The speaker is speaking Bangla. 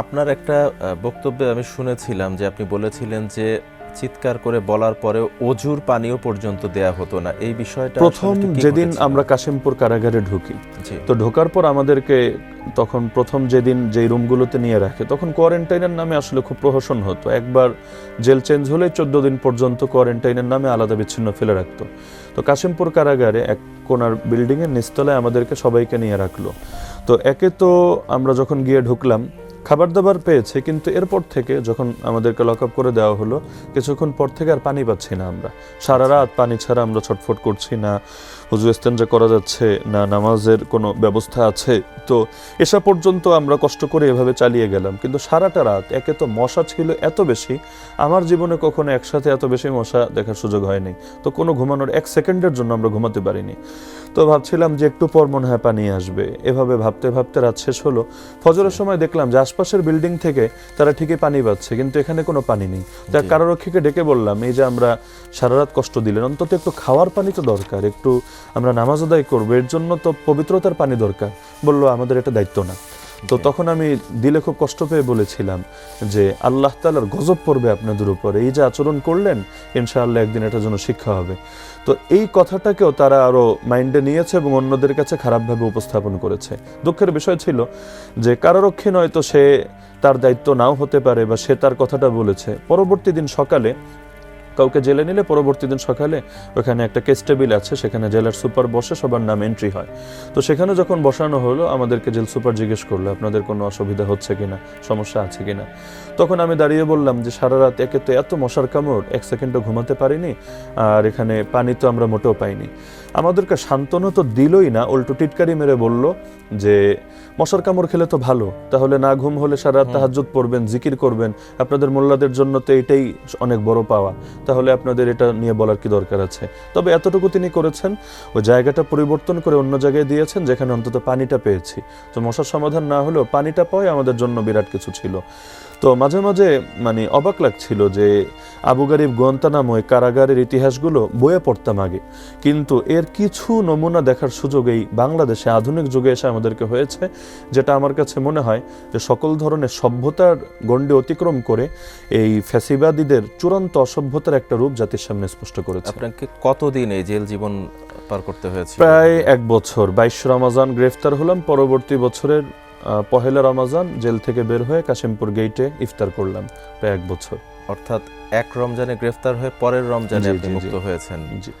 আপনার একটা বক্তব্যে আমি শুনেছিলাম যে আপনি বলেছিলেন যে চিৎকার করে বলার পরে অজুর পানীয় পর্যন্ত দেয়া হতো না। এই বিষয়টা প্রথম যেদিন আমরা কাশিমপুর কারাগারে ঢুকি তো ঢোকার পর আমাদেরকে তখন প্রথম যেদিন যেই রুমগুলোতে নিয়ে রাখে তখন কোয়ারেন্টাইনের নামে আসলে খুব প্রহসন হতো। একবার জেল চেঞ্জ হলে চোদ্দ দিন পর্যন্ত কোয়ারেন্টাইনের নামে আলাদা বিচ্ছিন্ন ফেলে রাখতো। তো কাশিমপুর কারাগারে এক কোনার বিল্ডিংয়ের নিচতলায় আমাদেরকে সবাইকে নিয়ে রাখল। তো একে তো আমরা যখন গিয়ে ঢুকলাম খাবার দাবার পেয়েছে, কিন্তু এরপর থেকে যখন আমাদেরকে লক আপ করে দেওয়া হলো, কিছুক্ষণ পর থেকে আর পানি পাচ্ছি না আমরা। সারা রাত পানি ছাড়া আমরা ছটফট করছি না। হুজু ইস্তেঞ্জা করা যাচ্ছে না নামাজের কোনো ব্যবস্থা আছে? তো এসা পর্যন্ত আমরা কষ্ট করে এভাবে চালিয়ে গেলাম। কিন্তু সারাটা রাত একে তো মশা ছিল এত বেশি আমার জীবনে কখনো একসাথে এত বেশি মশা দেখার সুযোগ হয়নি। তো কোনো ঘুমানোর এক সেকেন্ডের জন্য আমরা ঘুমাতে পারিনি। তো ভাবছিলাম যে একটু পর মনে হয় পানি আসবে। এভাবে ভাবতে ভাবতে রাত শেষ হলো। ফজরের সময় দেখলাম যে আশপাশের বিল্ডিং থেকে তারা ঠিকই পানি পাচ্ছে কিন্তু এখানে কোনো পানি নেই। তার। কারারক্ষীকে ডেকে বললাম এই যে আমরা সারা রাত কষ্ট দিলেন অন্তত একটু খাওয়ার পানি তো দরকার একটু আমরা নামাজ আদায় করব এর জন্য তো পবিত্রতার পানি দরকার। বলল আমাদের এটা দায়িত্ব না। তো তখন আমি দিলে খুব কষ্ট পেয়ে বলেছিলাম যে আল্লাহ তালার গজব পড়বে আপনাদের উপরে। এই যে আচরণ করলেন ইনশাআল্লাহ একদিন এটার জন্য শিক্ষা হবে। তো এই কথাটাকেও তারা আরও মাইন্ডে নিয়েছে এবং অন্যদের কাছে খারাপভাবে উপস্থাপন করেছে। দুঃখের বিষয় ছিল যে কারারক্ষী নয়তো সে তার দায়িত্ব নাও হতে পারে বা সে তার কথাটা বলেছে। পরবর্তী দিন সকালে কাউকে জেলে নিলে পরবর্তী দিন সকালে ওখানে একটা কেস টেবিল আছে সেখানে জেলার সুপার বসে সবার নাম এন্ট্রি হয়। তো সেখানে যখন বসানো হলো আমাদেরকে জেল সুপার জিজ্ঞেস করল আপনাদের কোনো অসুবিধা হচ্ছে কিনা? সমস্যা আছে কিনা? তখন আমি দাঁড়িয়ে বললাম যে সারা রাত একে তো এত মশার কামড় এক সেকেন্ডও ঘুমাতে পারিনি আর এখানে পানি তো আমরা মোটেও পাইনি। আমাদেরকে সান্ত্বনা তো দিলই না উল্টো টিটকারি মেরে বলল যে মশার কামড় খেলে তো ভালো তাহলে না ঘুম হলে সারা রাত তাহাজ্জুদ পড়বেন জিকির করবেন। আপনাদের মোল্লাদের জন্য তো এটাই অনেক বড় পাওয়া। তাহলে আপনাদের এটা নিয়ে বলার কি দরকার আছে? তবে এতটুকু তিনি করেছেন ওই জায়গাটা পরিবর্তন করে অন্য জায়গায় দিয়েছেন যেখানে অন্তত পানিটা পেয়েছি। তো মশার সমাধান না হলেও পানিটা পাওয়াই আমাদের জন্য বিরাট কিছু ছিল। তো মাঝে মাঝে মানে অবাক লাগছিল যে আবু গারিব গোয়ান্তানাময় কারাগারের ইতিহাসগুলো বইয়ে পড়তাম আগে। কিন্তু এর কিছু নমুনা দেখার সুযোগ এই বাংলাদেশে আধুনিক যুগে এসে আমাদেরকে হয়েছে, যেটা আমার কাছে মনে হয় যে সকল ধরনের সভ্যতার গণ্ডি অতিক্রম করে এই ফ্যাসিবাদীদের চূড়ান্ত অসভ্যতার একটা রূপ জাতির সামনে স্পষ্ট করেছে। আপনাকে কতদিন এই জেল জীবন পার করতে হয়েছে প্রায় এক বছর। বাইশ রমাজান গ্রেফতার হলাম পরবর্তী বছরের পহেলা রমাজান জেল থেকে বের হয়ে কাশিমপুর গেইটে ইফতার করলাম প্রায় এক বছর। অর্থাৎ এক রমজানে গ্রেফতার হয়ে পরের রমজানে আপনি। মুক্ত হয়েছেন। জি।